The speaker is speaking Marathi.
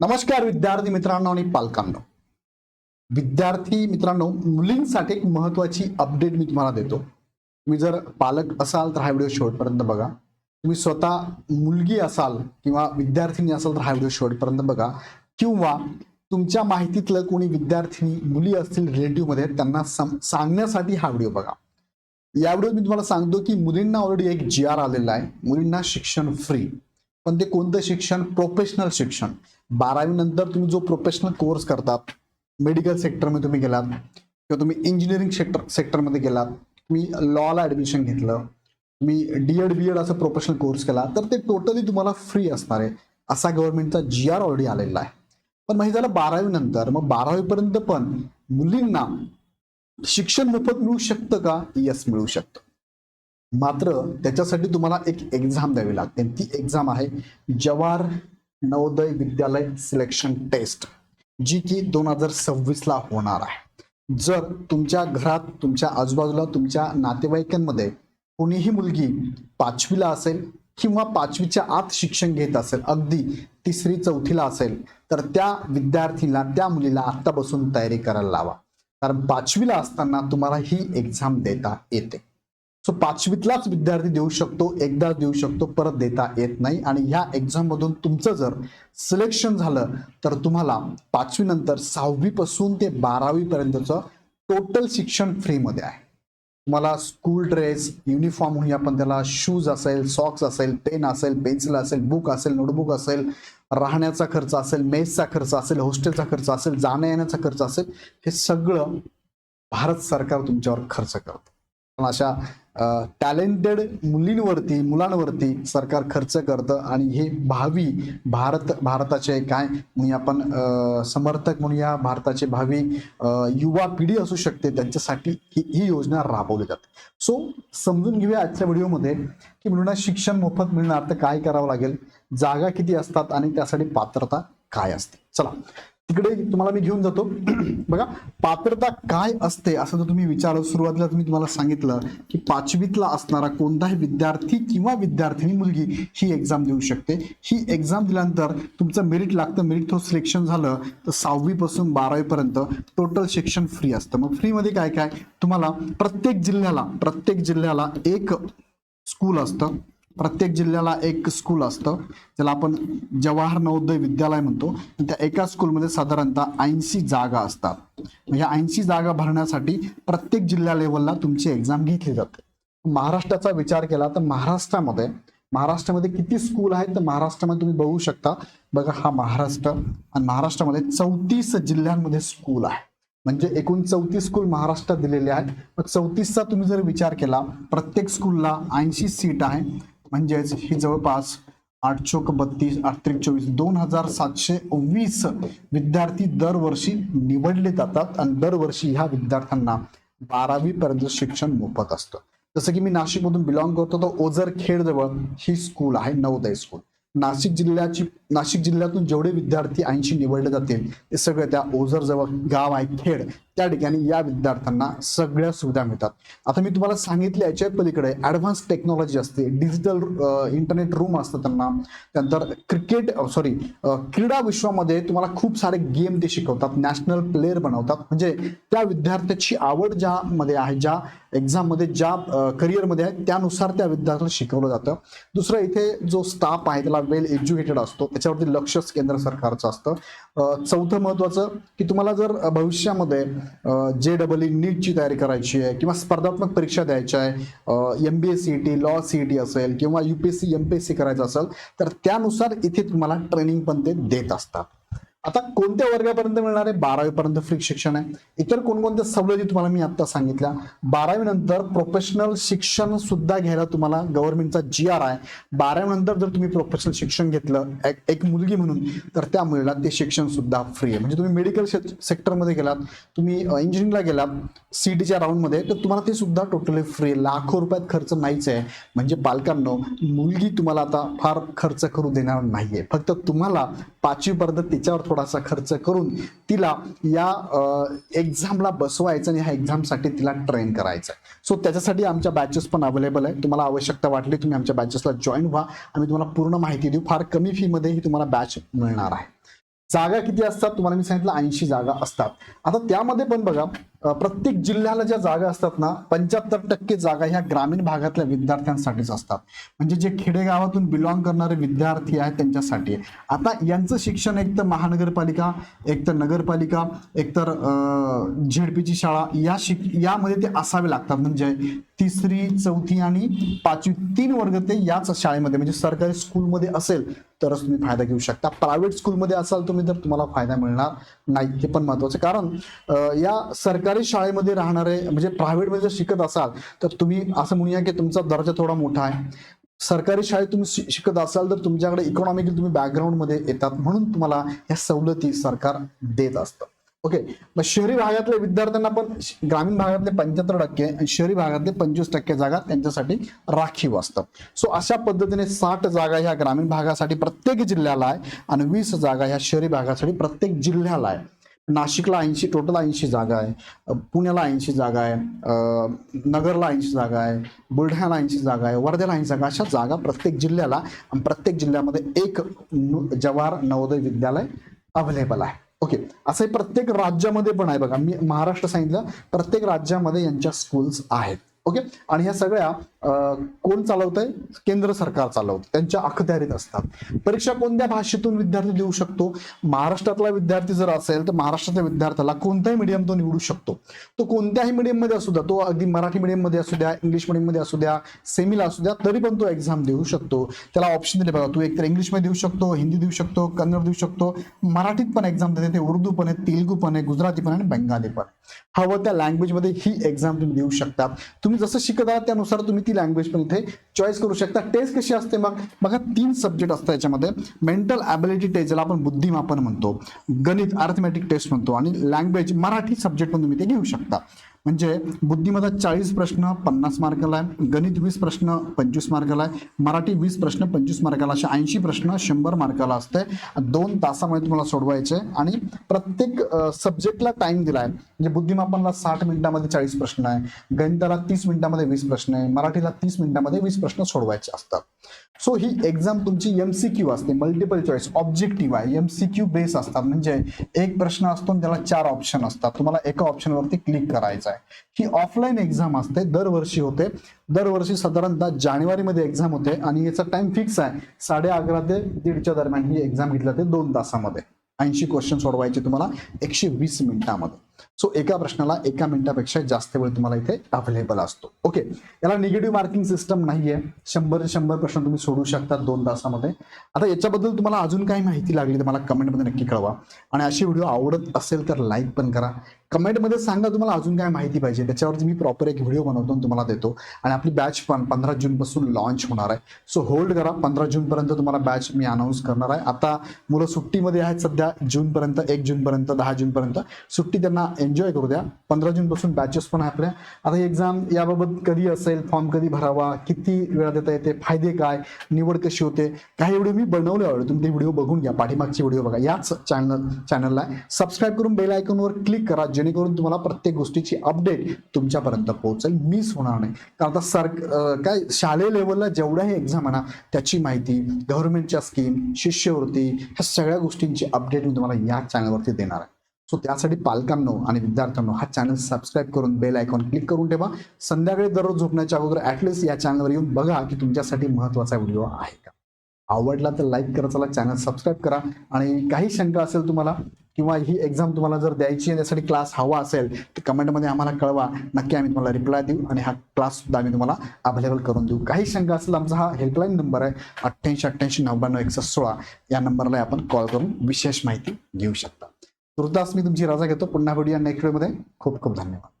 नमस्कार विद्यार्थी मित्रांनो आणि पालकांनो. विद्यार्थी मित्रांनो मुलींसाठी एक महत्वाची अपडेट मी तुम्हाला देतो. तुम्ही जर पालक असाल तर हा व्हिडिओ शेवटपर्यंत बघा. तुम्ही स्वतः मुलगी असाल किंवा विद्यार्थिनी असाल तर हा व्हिडिओ शेवटपर्यंत बघा. किंवा तुमच्या माहितीतलं कोणी विद्यार्थिनी मुली असतील रिलेटिव्हमध्ये त्यांना सांगण्यासाठी हा व्हिडिओ बघा. या व्हिडिओत मी तुम्हाला सांगतो की मुलींना ऑलरेडी एक जी आर आलेला आहे. मुलींना शिक्षण फ्री पण ते कोणतं शिक्षण? प्रोफेशनल शिक्षण. बारावी नंतर तुम्ही जो प्रोफेशनल कोर्स करतात मेडिकल सेक्टरमध्ये तुम्ही गेलात किंवा तुम्ही इंजिनिअरिंग सेक्टर सेक्टरमध्ये गेलात तुम्ही लॉला ऍडमिशन घेतलं तुम्ही डी एड बी एड असं प्रोफेशनल कोर्स केला तर ते टोटली तुम्हाला फ्री असणार आहे असा गव्हर्नमेंटचा जी आर ऑलरेडी आलेला आहे. पण माहिती झालं बारावी नंतर मग बारावीपर्यंत पण मुलींना शिक्षण मोफत मिळू शकतं का? यस मिळू शकतं. मात्र त्याच्यासाठी तुम्हाला एक एक्झाम द्यावी लागते. ती एक्झाम आहे जवाहर नवोदय विद्यालय सिलेक्शन टेस्ट जी की दोन हजार सव्वीसला होणार आहे. जर तुमच्या घरात तुमच्या आजूबाजूला तुमच्या नातेवाईकांमध्ये कोणीही मुलगी पाचवीला असेल किंवा पाचवीच्या आत शिक्षण घेत असेल अगदी तिसरी चौथीला असेल तर त्या विद्यार्थीला त्या मुलीला आत्ता बसून तयारी करायला लावा. कारण पाचवीला असताना तुम्हाला ही एक्झाम देता येते. सो पाचवीतलाच विद्यार्थी देऊ शकतो एकदा देऊ शकतो परत देता येत नाही. आणि ह्या एक्झाम मधून तुमचं जर सिलेक्शन झालं तर तुम्हाला पाचवी नंतर सहावी पासून ते बारावी पर्यंतचं टोटल शिक्षण फ्रीमध्ये आहे. तुम्हाला स्कूल ड्रेस युनिफॉर्म म्हणूया आपण त्याला शूज असेल सॉक्स असेल पेन असेल पेन्सिल असेल बुक असेल नोटबुक असेल राहण्याचा खर्च असेल मेसचा खर्च असेल हॉस्टेलचा खर्च असेल जाण्या येण्याचा खर्च असेल हे सगळं भारत सरकार तुमच्यावर खर्च करतं. पण अशा टॅलेंटेड मुलींवरती मुलांवरती सरकार खर्च करतं आणि हे भावी भारत भारताचे काय म्हणूया आपण समर्थक म्हणूया भारताचे भावी युवा पिढी असू शकते. त्यांच्यासाठी ही ही योजना राबवली जाते. सो समजून घेऊया आजच्या व्हिडिओमध्ये की मुलांना शिक्षण मोफत मिळणार तर काय करावं लागेल? जागा किती असतात आणि त्यासाठी पात्रता काय असते? चला. तिकडे तुम्हाला मी घेऊन जातो. बघा पात्रता काय असते असं जर तुम्ही विचार सुरुवातीला तुम्ही तुम्हाला सांगितलं की पाचवीतला असणारा कोणताही विद्यार्थी किंवा विद्यार्थिनी मुलगी ही एक्झाम देऊ शकते. ही एक्झाम दिल्यानंतर तुमचं मेरिट लागतं. मेरिट थ्रू सिलेक्शन झालं तर सहावीपासून बारावीपर्यंत टोटल शिक्षण फ्री असतं. मग फ्रीमध्ये काय काय? तुम्हाला प्रत्येक जिल्ह्याला प्रत्येक जिल्ह्याला एक स्कूल असतं. प्रत्येक जिल्ह्याला एक स्कूल असतं ज्याला आपण जवाहर नवोदय विद्यालय म्हणतो. त्या एका स्कूलमध्ये साधारणतः ऐंशी जागा असतात. ह्या ऐंशी जागा भरण्यासाठी प्रत्येक जिल्हा लेवलला तुमची एक्झाम घेतली जाते. महाराष्ट्राचा विचार केला तर महाराष्ट्रामध्ये महाराष्ट्रामध्ये किती स्कूल आहेत तर महाराष्ट्रामध्ये तुम्ही बघू शकता. बघा हा महाराष्ट्र आणि महाराष्ट्रामध्ये चौतीस जिल्ह्यांमध्ये स्कूल आहे. म्हणजे एकूण चौतीस स्कूल महाराष्ट्रात दिलेले आहेत. मग चौतीसचा तुम्ही जर विचार केला प्रत्येक स्कूलला ऐंशी सीट आहे. म्हणजेच ही जवळपास आठ चोक बत्तीस आठ चोवीस दोन हजार सातशे वीस विद्यार्थी दरवर्षी निवडले जातात आणि दरवर्षी ह्या विद्यार्थ्यांना बारावी पर्यंत शिक्षण मोफत असतं. जसं की मी नाशिकमधून बिलॉंग करतो तर ओझर खेड जवळ ही स्कूल आहे नवोदय स्कूल नाशिक जिल्ह्याची नाशिक जिल्ह्यातून जेवढे विद्यार्थी ऐंशी निवडले जातील ते सगळे त्या ओझर जवळ गाव आहे खेड. त्या ठिकाणी या विद्यार्थ्यांना सगळ्या सुविधा मिळतात. आता मी तुम्हाला सांगितले याच्या पलीकडे ऍडव्हान्स टेक्नॉलॉजी असते डिजिटल इंटरनेट रूम असतं त्यांना. त्यानंतर क्रिकेट सॉरी क्रीडा विश्वामध्ये तुम्हाला खूप सारे गेम ते शिकवतात नॅशनल प्लेअर बनवतात. म्हणजे त्या विद्यार्थ्याची आवड ज्या मध्ये आहे ज्या एक्झाममध्ये ज्या करिअरमध्ये आहे त्यानुसार त्या विद्यार्थ्याला शिकवलं जातं. दुसरं इथे जो स्टाफ आहे त्याला वेल एज्युकेटेड असतो. ह्याच्यावरती लक्षच केंद्र सरकारचं असतं. चौथं महत्वाचं की तुम्हाला जर भविष्यामध्ये जे डबल ई नीटची तयारी करायची आहे किंवा स्पर्धात्मक परीक्षा द्यायच्या आहे M B S C T law C T असेल किंवा UPSC M P S C करायचं असेल तर त्यानुसार इथे तुम्हाला ट्रेनिंग पण ते देत असतात. आता कोणत्या वर्गापर्यंत मिळणार आहे? बारावी पर्यंत फ्री शिक्षण आहे. इतर कोणकोणत्या सवलती तुम्हाला मी आता सांगितल्या. बारावी नंतर प्रोफेशनल शिक्षण सुद्धा घ्यायला तुम्हाला गव्हर्नमेंटचा जी आर आहे. बारावी नंतर जर तुम्ही प्रोफेशनल शिक्षण घेतलं एक, एक मुलगी म्हणून तर त्या मुलीला ते शिक्षण सुद्धा फ्री आहे. म्हणजे तुम्ही मेडिकल सेक्टरमध्ये गेलात तुम्ही इंजिनिअरिंगला गेलात सीटीच्या राऊंडमध्ये तर तुम्हाला ते सुद्धा टोटली फ्री आहे. लाखो रुपयात खर्च नाहीच आहे. म्हणजे पालकांनो मुलगी तुम्हाला आता फार खर्च करू देणार नाहीये. फक्त तुम्हाला पाचवीपर्यंत तिच्यावर थोडासा खर्च करून तिला या एक्झामला बसवायचं आणि ह्या एक्झामसाठी तिला ट्रेन करायचं सो त्याच्यासाठी आमच्या बॅचेस पण अवेलेबल आहे तुम्हाला आवश्यकता वाटली तुम्ही आमच्या बॅचेसला जॉईन व्हा. आम्ही तुम्हाला पूर्ण माहिती देऊ. फार कमी फीमध्ये ही तुम्हाला बॅच मिळणार आहे. जागा किती असतात? तुम्हाला मी सांगितलं ऐंशी जागा असतात. आता त्यामध्ये पण बघा प्रत्येक जिल्ह्याला ज्या जागा असतात ना पंच्याहत्तर टक्के जागा ह्या ग्रामीण भागातल्या विद्यार्थ्यांसाठीच असतात. म्हणजे जे खेडेगावातून बिलॉंग करणारे विद्यार्थी आहेत त्यांच्यासाठी. आहे. आता यांचं शिक्षण एक तर महानगरपालिका एक तर नगरपालिका एक तर झेडपीची शाळा या शिक यामध्ये ते असावे लागतात. म्हणजे तिसरी चौथी आणि पाचवी तीन वर्ग ते याच शाळेमध्ये म्हणजे सरकारी स्कूलमध्ये असेल तरच तुम्ही फायदा घेऊ शकता. प्रायव्हेट स्कूलमध्ये असाल तुम्ही तर तुम्हाला फायदा मिळणार नाही. हे पण महत्वाचं कारण या सरकारी शाळेमध्ये राहणारे म्हणजे प्रायव्हेटमध्ये जर शिकत असाल तर तुम्ही असं म्हणूया की तुमचा दर्जा थोडा मोठा आहे. सरकारी शाळेत तुम्ही शिकत असाल तर तुमच्याकडे इकॉनॉमिकली तुम्ही बॅकग्राऊंडमध्ये येतात. म्हणून तुम्हाला या सवलती सरकार देत असतं. ओके मग शहरी भागातल्या विद्यार्थ्यांना पण ग्रामीण भागातले पंच्याहत्तर टक्के आणि शहरी भागातले पंचवीस टक्के जागा त्यांच्यासाठी राखीव असतं सो अशा पद्धतीने साठ जागा ह्या ग्रामीण भागासाठी प्रत्येक जिल्ह्याला आहे आणि वीस जागा ह्या शहरी भागासाठी प्रत्येक जिल्ह्याला आहे. नाशिकला ऐंशी टोटल ऐंशी जागा आहे. पुण्याला ऐंशी जागा आहे. नगरला ऐंशी जागा आहे. बुलढाण्याला ऐंशी जागा आहे. वर्ध्याला ऐंशी जागा अशा जागा प्रत्येक जिल्ह्याला प्रत्येक जिल्ह्यामध्ये एक जवाहर नवोदय विद्यालय अवेलेबल आहे. ओके असं हे प्रत्येक राज्यामध्ये पण आहे बघा. मी महाराष्ट्र सांगितलं प्रत्येक राज्यामध्ये यांच्या स्कूल्स आहेत. ओके आणि ह्या सगळ्या कोण चालवतंय? केंद्र सरकार चालवतं. त्यांच्या अखत्यारीत असतात. परीक्षा कोणत्या भाषेतून विद्यार्थी देऊ शकतो? महाराष्ट्रातला विद्यार्थी जर असेल तर महाराष्ट्रातल्या विद्यार्थ्याला कोणताही मीडियम तो निवडू शकतो. तो कोणत्याही मीडियममध्ये असू द्या तो अगदी मराठी मीडियममध्ये असू द्या इंग्लिश मीडियममध्ये असू द्या सेमीला असू द्या तरी पण तो एक्झाम देऊ शकतो. त्याला ऑप्शन दिले बघा तू एकतर इंग्लिशमध्ये देऊ शकतो हिंदी देऊ शकतो कन्नड देऊ शकतो मराठीत पण एक्झाम देते ते उर्दू पण आहे तेलगू पण आहे गुजराती पण आहे आणि बंगाली पण. हवं त्या लँग्वेजमध्ये ही एक्झाम तुम्ही देऊ शकता तुम्ही जसं शिकत आहात त्यानुसार तुम्ही ती लँग्वेज पण इथे चॉईस करू शकता. टेस्ट कशी असते मग बघा तीन सब्जेक्ट असतात याच्यामध्ये. मेंटल ॲबिलिटी टेस्ट ज्याला आपण बुद्धिमापन म्हणतो. गणित अर्थमॅटिक टेस्ट म्हणतो. आणि लँग्वेज मराठी सब्जेक्ट पण तुम्ही ते घेऊ शकता. म्हणजे बुद्धिमत्ता चाळीस प्रश्न पन्नास मार्काला आहे. गणित वीस प्रश्न पंचवीस मार्काला आहे. मराठी वीस प्रश्न पंचवीस मार्काला असे ऐंशी प्रश्न शंभर मार्काला असते. दोन तासामध्ये तुम्हाला सोडवायचे आणि प्रत्येक सब्जेक्टला टाइम दिला आहे म्हणजे बुद्धिमापनला साठ मिनिटामध्ये चाळीस प्रश्न आहे. गणिताला तीस मिनिटामध्ये वीस प्रश्न आहे. मराठीला तीस मिनिटामध्ये वीस प्रश्न सोडवायचे असतात. सो ही एक्झाम तुमची एमसीक्यू असते मल्टिपल चॉईस ऑब्जेक्टिव्ह आहे. एमसीक्यू बेस असतात. म्हणजे एक प्रश्न असतो आणि त्याला चार ऑप्शन असतात. तुम्हाला एका ऑप्शनवरती क्लिक करायचं आहे. ही ऑफलाईन एक्झाम असते. दरवर्षी होते. दरवर्षी साधारणतः जानेवारीमध्ये एक्झाम होते आणि याचा टाइम फिक्स आहे. साडे अकरा ते दीडच्या दरम्यान ही एक्झाम घेतली जाते दोन तासामध्ये. ऐंशी क्वेश्चन सोडवायचे तुम्हाला एकशे वीस मिनिटामध्ये. सो एका प्रश्नाला एका मिनिटापेक्षा जास्त वेळ तुम्हाला इथे अवेलेबल असतो. ओके याला निगेटिव्ह मार्किंग सिस्टम नाहीये. शंभर ते शंभर प्रश्न तुम्ही सोडू शकता दोन तासामध्ये. आता याच्याबद्दल तुम्हाला अजून काही माहिती लागली तर मला कमेंटमध्ये नक्की कळवा. आणि अशी व्हिडिओ आवडत असेल तर लाईक पण करा. कमेंटमध्ये सांगा तुम्हाला अजून काय माहिती पाहिजे. त्याच्यावरती मी प्रॉपर एक व्हिडिओ बनवतो तुम्हाला देतो. आणि आपली बॅच पण पंधरा जूनपासून लॉन्च होणार आहे. सो होल्ड करा. पंधरा जूनपर्यंत तुम्हाला बॅच मी अनाऊन्स करणार आहे. आता मुलं सुट्टीमध्ये आहेत सध्या. जूनपर्यंत एक जूनपर्यंत दहा जूनपर्यंत सुट्टी त्यांना एन्जॉय करू द्या. पंधरा जूनपासून बॅचेस पण आपल्या. आता एक्झाम याबाबत कधी असेल फॉर्म कधी भरावा किती वेळा देता येते फायदे काय निवड कशी होते काही व्हिडिओ मी बनवले आवडे तुम्ही ते व्हिडिओ बघून घ्या पाठीमागचे व्हिडिओ बघा. याच चॅनल चॅनलला सबस्क्राईब करून बेल आयकॉनवर क्लिक करा जेणेकरून तुम्हाला प्रत्येक गोष्टीची अपडेट तुमच्यापर्यंत पोहोचेल. मिस होणार नाही. कारण आता सर काय शालेय लेवलला जेवढ्याही एक्झाम आहे ना त्याची माहिती गव्हर्नमेंटच्या स्कीम शिष्यवृत्ती ह्या सगळ्या गोष्टींची अपडेट मी तुम्हाला या चॅनलवरती देणार आहे. सो त्यासाठी पालकांनो आणि विद्यार्थ्यांनो हा चॅनल सबस्क्राईब करून बेल आयकॉन क्लिक करून ठेवा. संध्याकाळी दररोज झोपण्याच्या अगोदर ॲटलिस्ट या चॅनलवर येऊन बघा की तुमच्यासाठी महत्त्वाचा व्हिडिओ आहे का. आवडला तर लाईक करा चला चॅनल सबस्क्राईब करा. आणि काही शंका असेल तुम्हाला किंवा ही एक्झाम तुम्हाला जर द्यायची आहे त्यासाठी क्लास हवा असेल तर कमेंटमध्ये आम्हाला कळवा. नक्की आम्ही तुम्हाला रिप्लाय देऊ आणि हा क्लास सुद्धा आम्ही तुम्हाला अवेलेबल करून देऊ. काही शंका असेल आमचा हा हेल्पलाईन नंबर आहे अठ्ठ्याऐंशी अठ्ठ्याऐंशी नव्याण्णव एकसष्ट सोळा. या नंबरला आपण कॉल करून विशेष माहिती घेऊ शकता. दुर्दास मी तुमची रजा घेतो. पुन्हा भेटूया नेक्स्ट व्हिडिओमध्ये खूप खूप धन्यवाद.